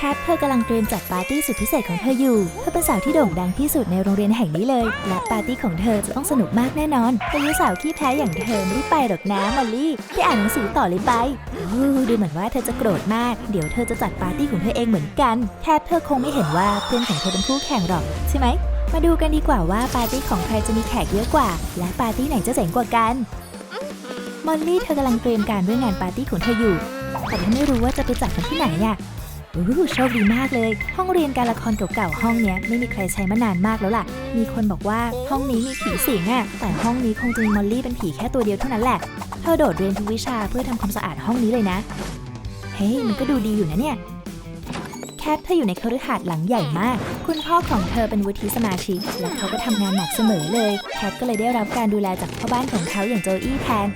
แคทเธอกำลังเตรียมจัดปาร์ตี้สุดพิเศษของเธออยู่ เธอเป็นสาวที่โด่งดังที่สุดในโรงเรียนแห่งนี้เลย และปาร์ตี้ของเธอจะต้องสนุกมากแน่นอนแต่ยุสาวขี้แพ้อย่างเธอไม่ได้ไปหรอกนะมอลลี่ที่อ่านหนังสือต่อเลยไปอู้ดูเหมือนว่าเธอจะโกรธมาก เดี๋ยวเธอจะจัดปาร์ตี้ของเธอเองเหมือนกัน แคทเธอคงไม่เห็นว่าเพื่อนของเธอเป็นคู่แข่งหรอกใช่ไหม มาดูกันดีกว่าว่าปาร์ตี้ของใครจะมีแขกเยอะกว่า และปาร์ตี้ไหนจะเจ๋งกว่ากัน มอลลี่เธอกำลังเตรียมการด้วยงานปาร์ตี้ของเธออยู่แต่เธอไม่รู้ว่าจะไปจัดกันที่ไหนอะ อู้โชคดีมากเลย ห้องเรียนการละครเก่าๆห้องเนี้ยไม่มีใครใช้มานานมากแล้วล่ะ มีคนบอกว่าห้องนี้มีผีสิงอะ แต่ห้องนี้คงจะมีมอลลี่เป็นผีแค่ตัวเดียวเท่านั้นแหละ เธอโดดเรียนทุกวิชาเพื่อทำความสะอาดห้องนี้เลยนะ เฮ้ยมันก็ดูดีอยู่นะเนี่ย แคทเธออยู่ในคฤหาสน์หลังใหญ่มาก คุณพ่อของเธอเป็นวุฒิสมาชิก และเขาก็ทำงานหนักเสมอเลย แคทก็เลยได้รับการดูแลจากพ่อบ้านของเขาอย่างโจอี้แทน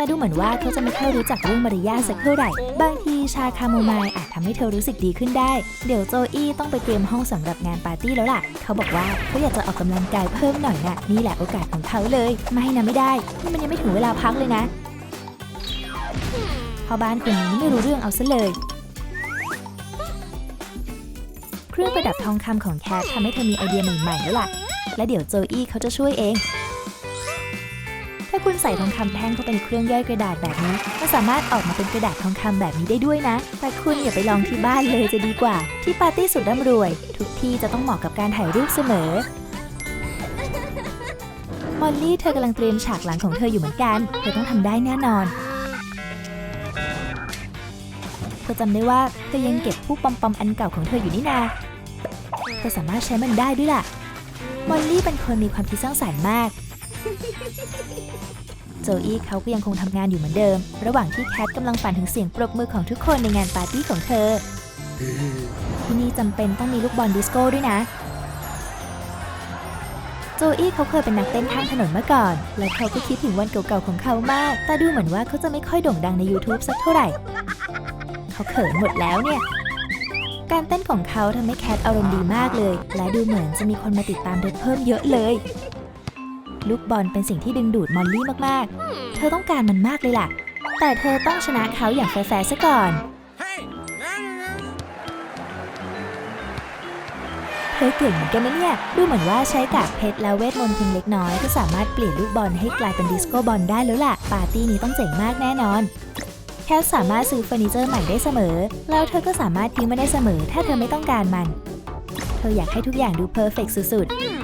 แต่ดูเหมือนว่าเขาจะไม่ค่อยรู้จักเรื่องมารยาทสักเท่าไหร่ บางทีชาคาโมไมล์อาจทำให้เธอรู้สึกดีขึ้นได้ เดี๋ยวโจอี้ต้องไปเตรียมห้องสำหรับงานปาร์ตี้แล้วล่ะ เขาบอกว่าเขาอยากจะออกกำลังกายเพิ่มหน่อยนะนี่แหละโอกาสของเขาเลย ไม่นะไม่ได้นี่มันยังไม่ถึงเวลาพักเลยนะพ่อบ้านคนนี้ไม่รู้เรื่องเอาซะเลยเครื่องประดับทองคำของแคททำให้เธอมีไอเดียใหม่ๆแล้วล่ะ และเดี๋ยวโจอี้เขาจะช่วยเอง คุณใส่ทองคำแท่งเข้าไปในเครื่องย่อยกระดาษแบบนี้ก็สามารถออกมาเป็นกระดาษทองคำแบบนี้ได้ด้วยนะ แต่คุณอย่าไปลองที่บ้านเลยจะดีกว่า ที่ปาร์ตี้สุดร่ำรวย ทุกที่จะต้องเหมาะกับการถ่ายรูปเสมอมอลลี่เธอกำลังเตรียมฉากหลังของเธออยู่เหมือนกัน เธอต้องทำได้แน่นอน เธอจำได้ว่าเธอยังเก็บผู้ปอมๆอันเก่าของเธออยู่นี่นา เธอสามารถใช้มันได้ด้วยล่ะ มอลลี่เป็นคนมีความคิดสร้างสรรค์มาก โจอี้เขาก็ยังคงทำงานอยู่เหมือนเดิม ระหว่างที่แคทกำลังฝันถึงเสียงปรบมือของทุกคนในงานปาร์ตี้ของเธอ ที่นี่จำเป็นต้องมีลูกบอลดิสโก้ด้วยนะ โจอี้เขาเคยเป็นนักเต้นข้างถนนเมาก่อน และเขาก็คิดถึงวันเก่าๆของเขามาก แต่ดูเหมือนว่าเขาจะไม่ค่อยโด่งดังใน YouTube สักเท่าไหร่ เขาเขินหมดแล้วเนี่ย การเต้นของเขาทำให้แคทอารมณ์ดีมากเลย และดูเหมือนจะมีคนมาติดตามเธอเพิ่มเยอะเลย ลูกบอลเป็นสิ่งที่ดึงดูดมอลลี่มากๆ เธอต้องการมันมากเลยล่ะ แต่เธอต้องชนะเขาอย่างแฟร์ๆซะก่อน เธอเก่งเหมือนกันนะเนี่ย ดูเหมือนว่าใช้กากเพชรและเวทมนต์เพียงเล็กน้อย ก็สามารถเปลี่ยนลูกบอลให้กลายเป็นดิสโก้บอลได้แล้วล่ะ ปาร์ตี้นี้ต้องเจ๋งมากแน่นอน แค่สามารถซื้อเฟอร์นิเจอร์ใหม่ได้เสมอ แล้วเธอก็สามารถทิ้งมันได้เสมอ ถ้าเธอไม่ต้องการมัน เธออยากให้ทุกอย่างดูเพอร์เฟกสุดๆ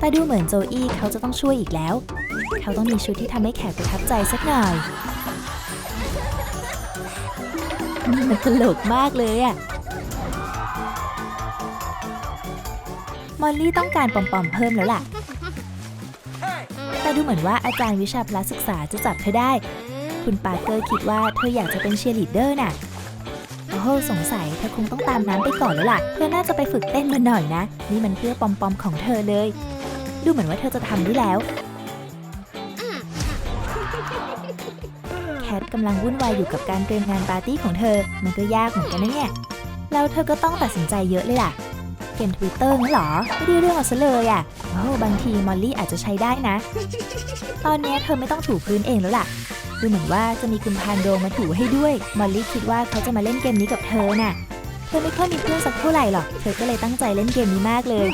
แต่ดูเหมือนโจอี้เขาจะต้องช่วยอีกแล้ว เขาต้องมีชุดที่ทำให้แขกประทับใจสักหน่อยนี่มันตลกมากเลยอะมอลลี่ต้องการปอมๆเพิ่มแล้วล่ะ แต่ดูเหมือนว่าอาจารย์วิชาพละศึกษาจะจับเธอได้ คุณปาร์เกอร์คิดว่าเธออยากจะเป็นเชียร์ลีดเดอร์น่ะ โอ้โหสงสัยเธอคงต้องตามน้ำไปก่อนแล้วล่ะเธอน่าจะไปฝึกเต้นมาหน่อยนะ นี่มันเพื่อปอมๆของเธอเลย ดูเหมือนว่าเธอจะทำได้แล้ว แคทกำลังวุ่นวายอยู่กับการเตรียมงานปาร์ตี้ของเธอ มันก็ยากเหมือนกันนะเนี่ย แล้วเธอก็ต้องตัดสินใจเยอะเลยล่ะ เกมทวิตเตอร์งั้นเหรอ ไม่ได้เรื่องเอาซะเลยอะโอ้บางทีมอลลี่อาจจะใช้ได้นะ ตอนนี้เธอไม่ต้องถูพื้นเองแล้วล่ะดูเหมือนว่าจะมีคุณพานโดงมาถูให้ด้วย มอลลี่คิดว่าเขาจะมาเล่นเกมนี้กับเธอน่ะ เธอไม่ค่อยมีเพื่อนสักเท่าไหร่หรอก เธอก็เลยตั้งใจเล่นเกมนี้มากเลย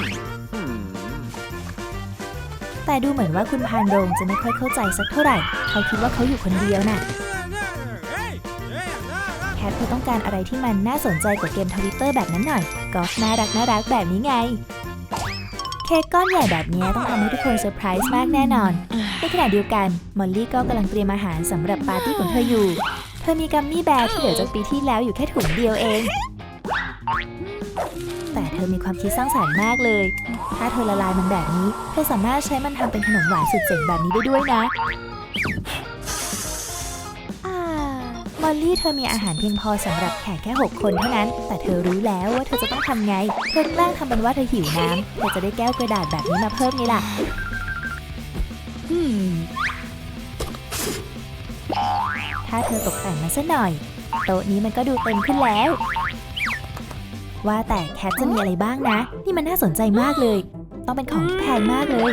แต่ดูเหมือนว่าคุณพานโรงจะไม่ค่อยเข้าใจสักเท่าไหร่ เขาคิดว่าเขาอยู่คนเดียวน่ะแคทเธอต้องการอะไรที่มันน่าสนใจกว่าเกมทวิตเตอร์แบบนั้นหน่อยกอล์ฟน่ารักน่ารักแบบนี้ไง เค้กก้อนใหญ่แบบนี้ต้องทำให้ทุกคนเซอร์ไพรส์มากแน่นอน ในขณะเดียวกัน มอลลี่ก็กำลังเตรียมอาหารสำหรับปาร์ตี้ของเธออยู่ เธอมีกัมมี่แบร์ที่เหลือจากปีที่แล้วอยู่แค่ถุงเดียวเอง แต่เธอมีความคิดสร้างสรรค์มากเลย ถ้าเธอละลายมันแบบนี้เธอสามารถใช้มันทำเป็นขนมหวานสุดเจ๋งแบบนี้ได้ด้วยนะอ่ามอลลี่เธอมีอาหารเพียงพอสำหรับแขกแค่ 6 คนเท่านั้น แต่เธอรู้แล้วว่าเธอจะต้องทำไง เธอแกล้งทำเป็นว่าเธอหิวน้ำเธอจะได้แก้วกระดาษแบบนี้มาเพิ่มไงล่ะถ้าเธอตกแต่งมันซะหน่อย โต๊ะนี้มันก็ดูเต็มขึ้นแล้ว ว่าแต่แคทจะมีอะไรบ้างนะ นี่มันน่าสนใจมากเลย ต้องเป็นของที่แพงมากเลย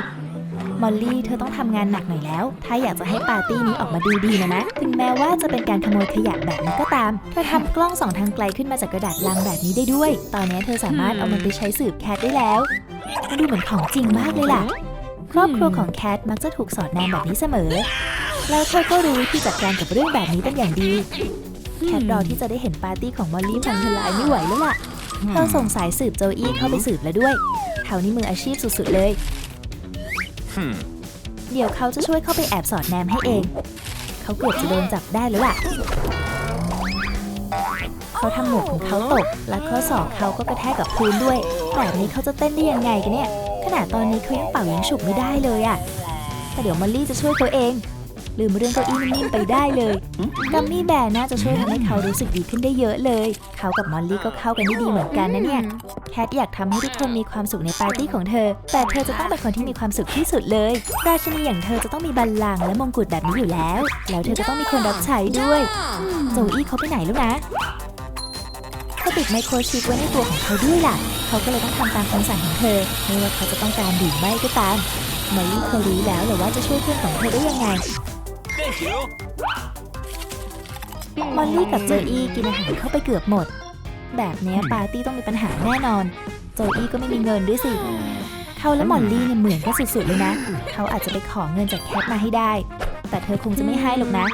มอลลี่เธอต้องทำงานหนักหน่อยแล้ว ถ้าอยากจะให้ปาร์ตี้นี้ออกมาดูดีนะนะ ถึงแม้ว่าจะเป็นการขโมยขยะแบบนี้ก็ตาม เธอทำกล้องสองทางไกลขึ้นมาจากกระดาษลังแบบนี้ได้ด้วย ตอนนี้เธอสามารถเอามันไปใช้สืบแคทได้แล้ว ดูเหมือนของจริงมากเลยล่ะ ครอบครัวของแคทมักจะถูกสอดแนมแบบนี้เสมอ แล้วเธอก็รู้วิธีจัดการกับเรื่องแบบนี้เป็นอย่างดี แคทรอที่จะได้เห็นปาร์ตี้ของมอลลี่พังทลายไม่ไหวแล้วล่ะ เธอส่งสายสืบโจอี้เข้าไปสืบแล้วด้วยเขานี่มืออาชีพสุดๆเลย Hmm. เดี๋ยวเขาจะช่วยเข้าไปแอบสอดแนมให้เอง เขาเกือบจะโดนจับได้แล้วล่ะ เขาทำหมวกของเขาตก และข้อศอกเขาก็กระแทกกับพื้นด้วย แบบนี้เขาจะเต้นได้ยังไงกันเนี่ย ขนาดตอนนี้เขายังเป่ายิงฉุบไม่ได้เลยอะแต่เดี๋ยวมอลลี่จะช่วยเขาเอง ลืมเรื่องเก้าอี้นิ่มๆไปได้เลยกัมมี่แบร์น่าจะช่วยทำให้เขารู้สึกดีขึ้นได้เยอะเลย เขากับมอลลี่ก็เข้ากันได้ดีเหมือนกันนะเนี่ยแคทอยากทำให้ทุกคนมีความสุขในปาร์ตี้ของเธอ แต่เธอจะต้องเป็นคนที่มีความสุขที่สุดเลย ราชินีอย่างเธอจะต้องมีบัลลังก์และมงกุฎแบบนี้อยู่แล้ว แล้วเธอจะต้องมีคนรับใช้ด้วยโจอี้เขาไปไหนแล้วนะเขาติดไมโครชิปไว้ในตัวของเขาด้วยล่ะ เขาก็เลยต้องทำตามคำสั่งของเธอ ไม่ว่าเขาจะต้องการดื่มไม่ก็ตามมอลลี่เขารู้แล้วแหละว่าจะช่วยเพื่อนของเธอได้ยังไง Thank you. มอลลี่กับโจอี้กินอาหารเข้าไปเกือบหมด แบบเนี้ยปาร์ตี้ต้องมีปัญหาแน่นอน โจอี้ก็ไม่มีเงินด้วยสิ เขาและมอลลี่เนี่ยเหมือนกันสุดๆเลยนะ เขาอาจจะไปขอเงินจากแคทมาให้ได้ แต่เธอคงจะไม่ให้หรอกนะ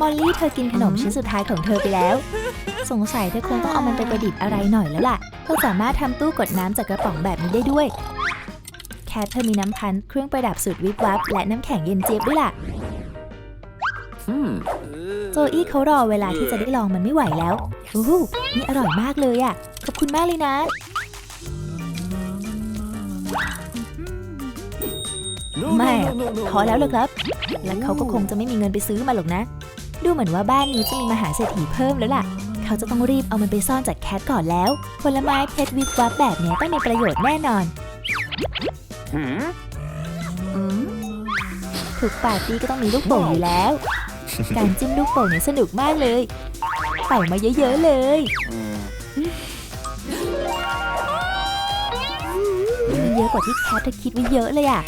มอลลี่เธอกินขนมชิ้นสุดท้ายของเธอไปแล้ว สงสัยเธอคงต้องเอามันไปประดิษฐ์อะไรหน่อยแล้วล่ะ เธอสามารถทำตู้กดน้ำจากกระป๋องแบบนี้ได้ด้วย แคทเธอมีน้ำพันธุ์เครื่องประดับสุดวิบวับและน้ำแข็งเย็นเจี๊ยบด้วยล่ะ Hmm. โจอี้เขารอเวลาที่จะได้ลองมันไม่ไหวแล้วโอ้โหนี่อร่อยมากเลยอะ่ะ ขอบคุณมากเลยนะ No, แม่ no, no, no, no. พอแล้วเลยครับ และเขาก็คงจะไม่มีเงินไปซื้อมาหรอกนะ ดูเหมือนว่าบ้านนี้จะมีมหาเศรษฐีเพิ่มแล้วล่ะ เขาจะต้องรีบเอามันไปซ่อนจากแคทก่อนแล้ว ผลไม้เพชรวิบวับแบบเนี้ยต้องมีประโยชน์แน่นอน Hmm. ทุกปาร์ตี้ก็ต้องมีลูกโป่งอยู่แล้ว การจิ้มลูกโป่งเนี่ยสนุกมากเลยเป่ามาเยอะๆเลยมีเยอะกว่าที่แคทเธอคิดไว้เยอะเลยอะ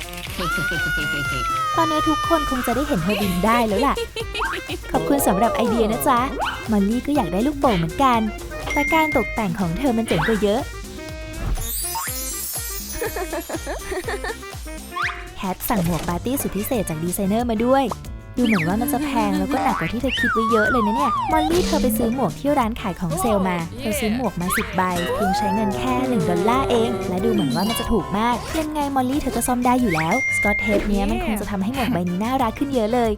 ตอนนี้ทุกคนคงจะได้เห็นเธอบินได้แล้วล่ะ ขอบคุณสำหรับไอเดียนะจ๊ะ มอลลี่ก็อยากได้ลูกโป่งเหมือนกัน แต่การตกแต่งของเธอมันเจ๋งกว่าเยอะ แคทสั่งหมวกปาร์ตี้สุดพิเศษจากดีไซเนอร์มาด้วย ดูเหมือนว่ามันจะแพงแล้วก็หนักกว่าที่เธอคิดไว้เยอะเลยนะเนี่ย มอลลี่เธอไปซื้อหมวกที่ร้านขายของเซลมา เธอซื้อหมวกมา10ใบ เพียงใช้เงินแค่ 1 ดอลลาร์เอง และดูเหมือนว่ามันจะถูกมาก ยังไงมอลลี่เธอก็ซ่อมได้อยู่แล้ว สกอตเทปเนี้ยมันคงจะทำให้หมวกใบนี้น่ารักขึ้นเยอะเลย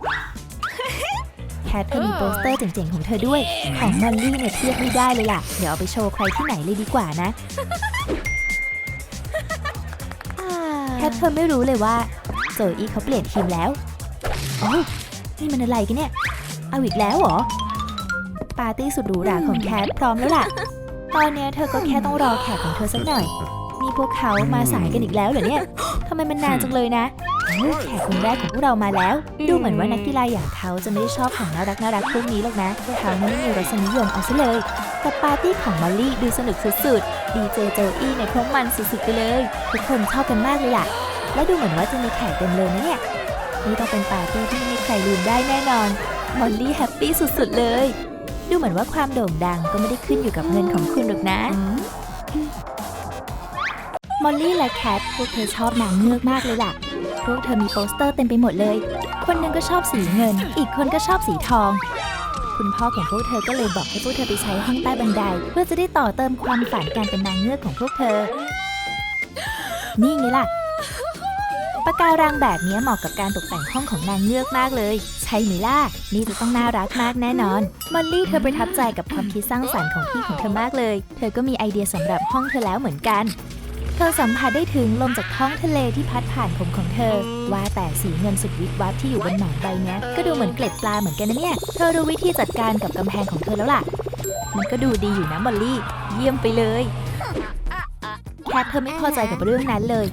แคทเธอมีโปสเตอร์เจ๋งๆของเธอด้วย ของมอลลี่เนี่ยเทียบไม่ได้เลยล่ะ เดี๋ยวเอาไปโชว์ใครที่ไหนเลยดีกว่านะแคทเธอไม่รู้เลยว่าโจอี้เขาเปลี่ยนทีมแล้ว โอ้ นี่มันอะไรกันเนี่ย เอาอีกแล้วเหรอ ปาร์ตี้สุดหรูหราของแคทพร้อมแล้วล่ะ ตอนนี้เธอก็แค่ต้องรอแขกของเธอสักหน่อย นี่พวกเขามาสายกันอีกแล้วเหรอเนี่ยทำไมมันนานจังเลยนะ แขกคนแรกของพวกเรามาแล้ว ดูเหมือนว่านักกีฬาอย่างเขาจะไม่ได้ชอบของน่ารักน่ารักพวกนี้หรอกนะเขานี่ไม่มีรสนิยมเอาซะเลย แต่ปาร์ตี้ของมอลลี่ดูสนุกสุดๆ ดีเจโจอี้เนี่ยเขามันสุดๆไปเลย ทุกคนชอบกันมากเลยล่ะ และดูเหมือนว่าจะมีแขกเต็มเลยนะเนี่ย นี่ต้องเป็นปาร์ตี้ที่ไม่มีใครลืมได้แน่นอน มอลลี่แฮปปี้สุดๆเลย ดูเหมือนว่าความโด่งดังก็ไม่ได้ขึ้นอยู่กับเงินของคุณหรอกนะ มอลลี่และแคทพวกเธอชอบนางเงือกมากเลยล่ะ พวกเธอมีโปสเตอร์เต็มไปหมดเลย คนหนึงก็ชอบสีเงิน อีกคนก็ชอบสีทอง คุณพ่อของพวกเธอก็เลยบอกให้พวกเธอไปใช้ห้องใต้บันได เพื่อจะได้ต่อเติมความฝันการเป็นนางเงือกของพวกเธอ นี่ไงล่ะ ปะการังแบบนี้เหมาะกับการตกแต่งห้องของนางเงือกมากเลย ใช่ไหมล่ะ นี่จะต้องน่ารักมากแน่นอน มอลลี่เธอประทับใจกับความคิดสร้างสรรค์ของพี่ของเธอมากเลย เธอก็มีไอเดียสำหรับห้องเธอแล้วเหมือนกัน เธอสัมผัสได้ถึงลมจากท้องทะเลที่พัดผ่านผมของเธอ ว่าแต่สีเงินสุดวิบวับที่อยู่บนหมอนใบเนี้ยก็ดูเหมือนเกล็ดปลาเหมือนกันนะเนี่ย เธอรู้วิธีจัดการกับกำแพงของเธอแล้วล่ะ มันก็ดูดีอยู่นะมอลลี่ เยี่ยมไปเลยแคทเธอไม่พอใจกับเรื่องนั้นเลย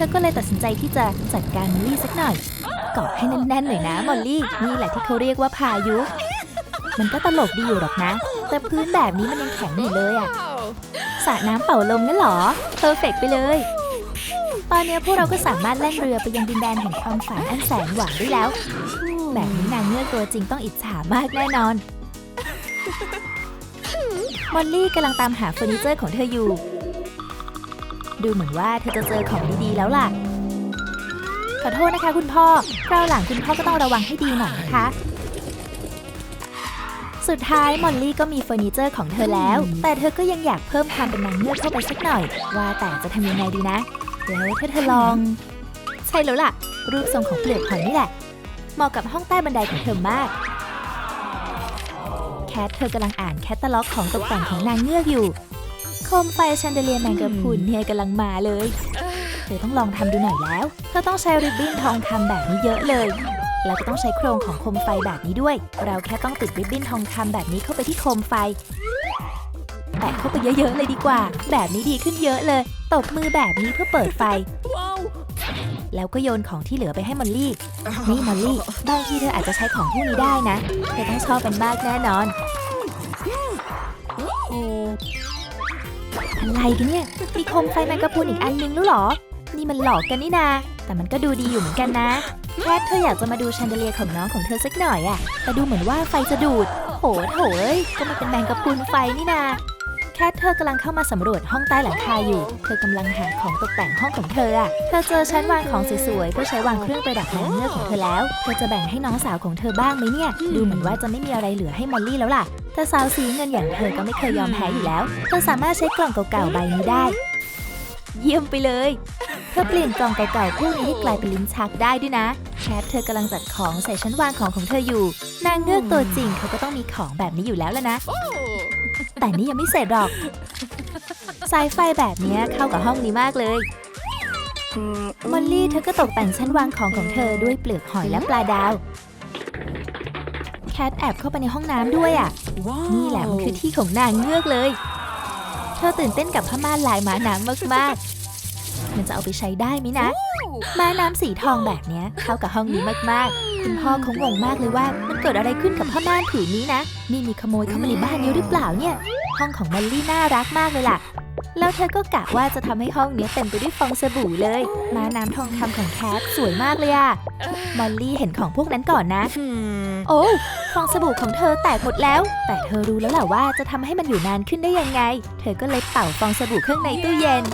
ธอก็เลยตัดสินใจที่จะจัดการมอลลี่สักหน่อยเกาะให้แน่นๆหน่อยนะมอลลี่นี่แหละที่เขาเรียกว่าพายุ มันก็ตลกดีอยู่หรอกนะ แต่พื้นแบบนี้มันยังแข็งอยู่เลยอะสระน้ำเป่าลมนั่นหรอเพอร์เฟกไปเลย ตอนนี้พวกเราก็สามารถแล่นเรือไปยังดินแดนแห่งความฝันอันแสนหวังได้แล้ว แบบนี้นางเงือกตัวจริงต้องอิจฉามากแน่นอน มอลลี่กำลังตามหาเฟอร์นิเจอร์ของเธออยู่ ดูเหมือนว่าเธอจะเจอของดีๆแล้วล่ะ ขอโทษนะคะคุณพ่อคราวหลังคุณพ่อก็ต้องระวังให้ดีหน่อยนะคะ สุดท้ายมอลลี่ก็มีเฟอร์นิเจอร์ของเธอแล้ว แต่เธอก็ยังอยากเพิ่มความเป็นนางเงือกเข้าไปสักหน่อย ว่าแต่จะทำยังไงดีนะ แล้วถ้าเธอลอง ใช่แล้วล่ะ รูปทรงของเปลือกหอยนี่แหละ เหมาะกับห้องใต้บันไดของเธอมากแคทเธอกำลังอ่านแคตตาล็อกของตกแต่งของนางเงือกอยู่ คมไฟแชนเดเลียร์แมงกะพรุนเนี่ยกำลังมาเลย เธอต้องลองทำดูหน่อยแล้ว เธอต้องใช้ริบบิ้นทองคำแบบนี้เยอะเลยแล้วก็ต้องใช้โครงของโคมไฟแบบนี้ด้วย เราแค่ต้องติดริบบิ้นทองคำแบบนี้เข้าไปที่โคมไฟ แปะเข้าไปเยอะๆเลยดีกว่า แบบนี้ดีขึ้นเยอะเลย ตบมือแบบนี้เพื่อเปิดไฟ แล้วก็โยนของที่เหลือไปให้มอลลี่ นี่มอลลี่ บางทีเธออาจจะใช้ของพวกนี้ได้นะ เธอต้องชอบมันมากแน่นอน อะไรกันเนี่ย มีโคมไฟแมงกะพรุนอีกอันนึงแล้วหรอ นี่มันหลอกกันนี่นา แต่มันก็ดูดีอยู่เหมือนกันนะ แค่เธออยากจะมาดูแชนเดเลียของน้องของเธอสักหน่อยอะแต่ดูเหมือนว่าไฟจะดูด โหโถเอ้ยก็มันเป็นแมงกะพรุนไฟนี่นา คทเธอกำลังเข้ามาสำรวจห้องใต้หลังคาอยู่ เธอกำลังหาของตกแต่งห้องของเธออะเธอเจอชั้นวางของสวยๆเพื่อใช้วางเครื่องประดับนางเงือกของเธอแล้ว เธอจะแบ่งให้น้องสาวของเธอบ้างไหมเนี่ย ดูเหมือนว่าจะไม่มีอะไรเหลือให้มอลลี่แล้วล่ะ แต่สาวสีเงินอย่างเธอก็ไม่เคยยอมแพ้อยู่แล้ว เธอสามารถใช้กล่องเก่าๆใบนี้ได้ เยี่ยมไปเลย เธอเปลี่ยนกล่องเก่าๆพวกนี้ให้กลายเป็นลิ้นชักได้ด้วยนะแคทเธอกำลังจัดของใส่ชั้นวางของของเธออยู่ นางเงือกตัวจริงเขาก็ต้องมีของแบบนี้อยู่แล้วละนะ แต่นี่ยังไม่เสร็จหรอก สายไฟแบบเนี้ยเข้ากับห้องนี้มากเลย มอลลี่เธอก็ตกแต่งชั้นวางของของเธอด้วยเปลือกหอยและปลาดาว แคทแอบเข้าไปในห้องน้ำด้วยอะ นี่แหละมันคือที่ของนางเงือกเลย เธอตื่นเต้นกับผ้าม่านลายม้าน้ำมากๆ มันจะเอาไปใช้ได้ไหมนะ ม้าน้ำสีทองแบบเนี้ยเข้ากับห้องนี้มากๆ คุณพ่อเขางงมากเลยว่ามันเกิดอะไรขึ้นกับผ้าม่านผืนนี้นะนี่มีขโมยเข้ามาในบ้านนี้หรือเปล่าเนี่ย ห้องของมอลลี่น่ารักมากเลยล่ะ แล้วเธอก็กะว่าจะทำให้ห้องเนี้ยเต็มไปด้วยฟองสบู่เลย ม้าน้ำทองคำของแคทสวยมากเลยอะมอลลี่เห็นของพวกนั้นก่อนนะ โอ้ฟองสบู่ของเธอแตกหมดแล้ว แต่เธอรู้แล้วแหละว่าจะทำให้มันอยู่นานขึ้นได้ยังไง เธอก็เลยเป่าฟองสบู่ข้างในตู้เย็น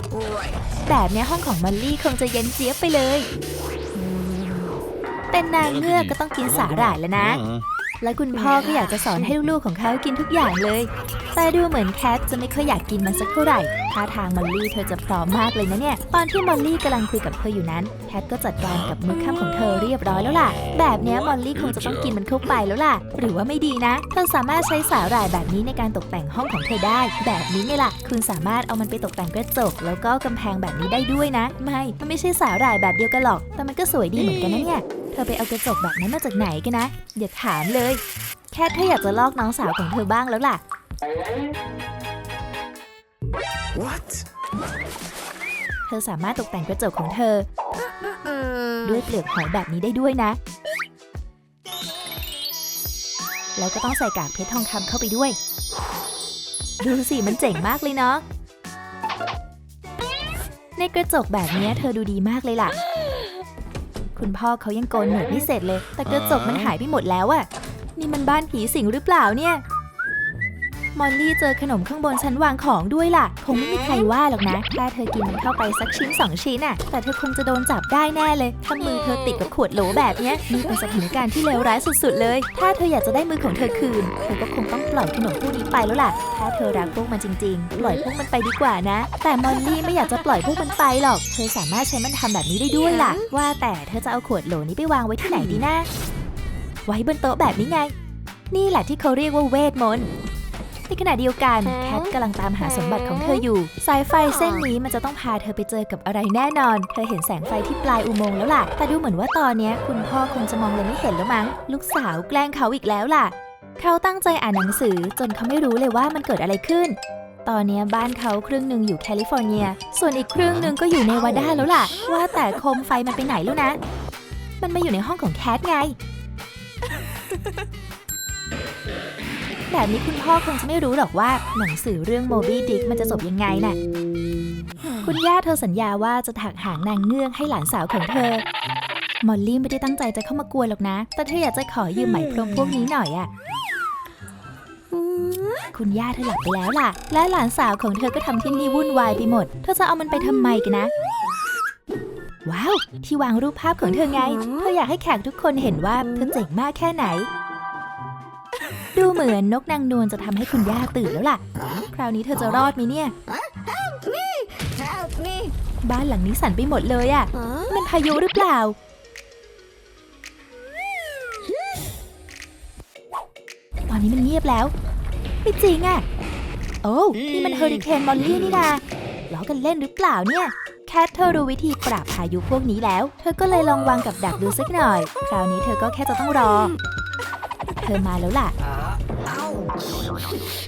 แบบเนี้ยห้องของมอลลี่คงจะเย็นเจี๊ยบไปเลย เป็นนางเงือกก็ต้องกินสาหร่ายแล้วนะ และคุณพ่อก็อยากจะสอนให้ลูกๆของเขากินทุกอย่างเลย แต่ดูเหมือนแคทจะไม่ค่อยอยากกินมันสักเท่าไหร่ท่าทางมอลลี่เธอจะพร้อมมากเลยนะเนี่ย ตอนที่มอลลี่กำลังคุยกับเธออยู่นั้น แคทก็จัดการกับมือข้ามของเธอเรียบร้อยแล้วล่ะ แบบเนี้ยมอลลี่คงจะต้องกินมันเข้าไปแล้วล่ะ หรือว่าไม่ดีนะ เธอสามารถใช้สาหร่ายแบบนี้ในการตกแต่งห้องของเธอได้ แบบนี้ไงล่ะ คุณสามารถเอามันไปตกแต่งกระจก แล้วก็กำแพงแบบนี้ได้ด้วยนะ ไม่ มันไม่ใช่สาหร่ายแบบเดียวกันหรอก แต่มันก็สวยดีเหมือนกันนะเนี่ยเธอไปเอากระจกแบบนั้นมาจากไหนกันนะ อย่าถามเลย แค่เธออยากจะลอกน้องสาวของเธอบ้างแล้วล่ะ What? เธอสามารถตกแต่งกระจกของเธอ ด้วยเปลือกหอยแบบนี้ได้ด้วยนะ แล้วก็ต้องใส่กากเพชรทองคำเข้าไปด้วย ดูสิ มันเจ๋งมากเลยเนาะในกระจกแบบนี้เธอดูดีมากเลยล่ะ คุณพ่อเขายังโกนหนวดไม่เสร็จเลย แต่กระจกมันหายไปหมดแล้วอะนี่มันบ้านผีสิงหรือเปล่าเนี่ย มอลลี่เจอขนมข้างบนชั้นวางของด้วยล่ะ คงไม่มีใครว่าหรอกนะ ถ้าเธอกินมันเข้าไปสักชิ้นสองชิ้นน่ะ แต่เธอคงจะโดนจับได้แน่เลยถ้ามือเธอติดกับขวดโหลแบบเนี้ยนี่เป็นสถานการณ์ที่เลวร้ายสุดๆเลย ถ้าเธออยากจะได้มือของเธอคืน เธอก็คงต้องปล่อยขนมพวกนี้ไปแล้วล่ะ ถ้าเธอรักพวกมันจริง ๆ ปล่อยพวกมันไปดีกว่านะ แต่มอลลี่ไม่อยากจะปล่อยพวกมันไปหรอก เธอสามารถใช้มันทำแบบนี้ได้ด้วยล่ะ ว่าแต่เธอจะเอาขวดโหลนี้ไปวางไว้ที่ไหนดีนะ ไว้บนโต๊ะแบบนี้ไงนี่แหละที่เขาเรียกว่าเวทมนต์ ในขณะเดียวกันแคทกำลังตามหาสมบัติของเธออยู่ สายไฟเส้นนี้มันจะต้องพาเธอไปเจอกับอะไรแน่นอน เธอเห็นแสงไฟที่ปลายอุโมงค์แล้วล่ะ แต่ดูเหมือนว่าตอนเนี้ยคุณพ่อคงจะมองเลยไม่เห็นแล้วมั้ง ลูกสาวแกล้งเขาอีกแล้วล่ะ เขาตั้งใจอ่านหนังสือจนเขาไม่รู้เลยว่ามันเกิดอะไรขึ้นตอนเนี้ยบ้านเขาครึ่งหนึ่งอยู่แคลิฟอร์เนีย ส่วนอีกครึ่งหนึ่งก็อยู่เนวาดาแล้วล่ะ ว่าแต่โคมไฟมันไปไหนแล้วนะ มันมาอยู่ในห้องของแคทไง แบบนี้คุณพ่อคงจะไม่รู้หรอกว่าหนังสือเรื่องโมบี้ดิกมันจะจบยังไงน่ะ คุณย่าเธอสัญญาว่าจะถักหางนางเงือกให้หลานสาวของเธอ มอลลี่ไม่ได้ตั้งใจจะเข้ามากวนหรอกนะ แต่เธออยากจะขอยืมไหมพรมพวกนี้หน่อยอะคุณย่าเธอหลับไปแล้วล่ะ และหลานสาวของเธอก็ทำที่นี่วุ่นวายไปหมด เธอจะเอามันไปทำไมกันนะ ว้าว ที่วางรูปภาพของเธอไง เธออยากให้แขกทุกคนเห็นว่าเธอเจ๋งมากแค่ไหน ดูเหมือนนกนางนวลจะทำให้คุณย่าตื่นแล้วล่ะ คราวนี้เธอจะรอดไหมเนี่ย Help me! บ้านหลังนี้สั่นไปหมดเลยอะ่ะ มันพายุหรือเปล่า ตอนนี้มันเงียบแล้ว ไม่จริงอะ่ะ โอ้นี่มันเฮอริเคนมอลลี่นี่นาล้อกันเล่นหรือเปล่าเนี่ย แคทเธอรู้วิธีปราบพายุพวกนี้แล้ว เธอก็เลยลองวางกับดักดูสักหน่อย คราวนี้เธอก็แค่จะต้องรอ เธอมาแล้วล่ะ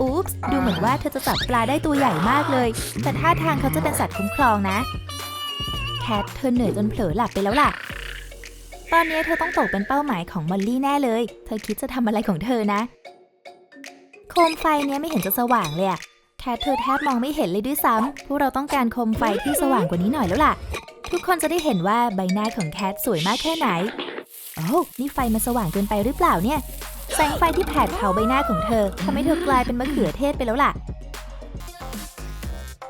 อุ๊ปส์ดูเหมือนว่าเธอจะจับปลาได้ตัวใหญ่มากเลย แต่ท่าทางเขาจะเป็นสัตว์คุ้มครองนะ แคทเธอเหนื่อยจนเผลอหลับไปแล้วล่ะ ตอนนี้เธอต้องตกเป็นเป้าหมายของมอลลี่แน่เลย เธอคิดจะทำอะไรของเธอนะ โคมไฟเนี้ยไม่เห็นจะสว่างเลยอะแคทเธอแทบมองไม่เห็นเลยด้วยซ้ำพวกเราต้องการโคมไฟที่สว่างกว่านี้หน่อยแล้วล่ะ ทุกคนจะได้เห็นว่าใบหน้าของแคทสวยมากแค่ไหนโอ้นี่ไฟมันสว่างเกินไปหรือเปล่าเนี่ย แสงไฟที่แผดเผาใบหน้าของเธอทำให้เธอกลายเป็นมะเขือเทศไปแล้วล่ะ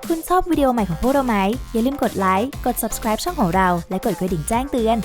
คุณชอบวิดีโอใหม่ของพวกเราไหม อย่าลืมกดไลค์ กด subscribe ช่องของเรา และกดกระดิ่งแจ้งเตือน